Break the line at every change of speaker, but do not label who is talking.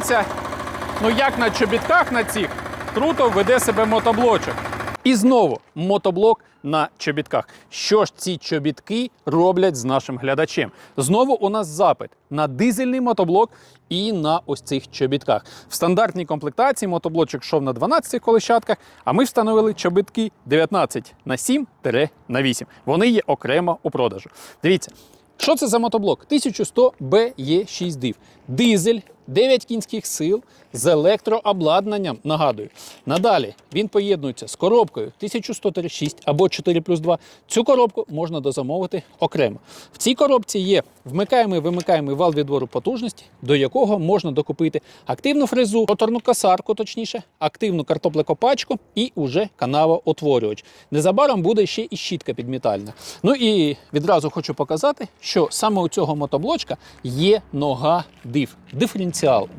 подивіться, ну як на чобітках на цих круто веде себе мотоблочок. І знову мотоблок на чобітках. Що ж ці чобітки роблять з нашим глядачем? Знову у нас запит на дизельний мотоблок і на ось цих чобітках. В стандартній комплектації мотоблочок йшов на 12 колещатках, а ми встановили чобітки 19 на 7 на 8. Вони є окремо у продажу. Дивіться, що це за мотоблок? 1100 BE6 див. Дизель, 9 кінських сил з електрообладнанням. Нагадую. Надалі він поєднується з коробкою 1136 або 4 плюс 2. Цю коробку можна дозамовити окремо. В цій коробці є вмикаємий вимикаємий вал відвору потужності, до якого можна докупити активну фрезу, роторну косарку, точніше, активну картоплекопачку і уже канавоутворювач. Незабаром буде ще і щітка підмітальна. Ну і відразу хочу показати, що саме у цього мотоблочка є нога диф, диференціал.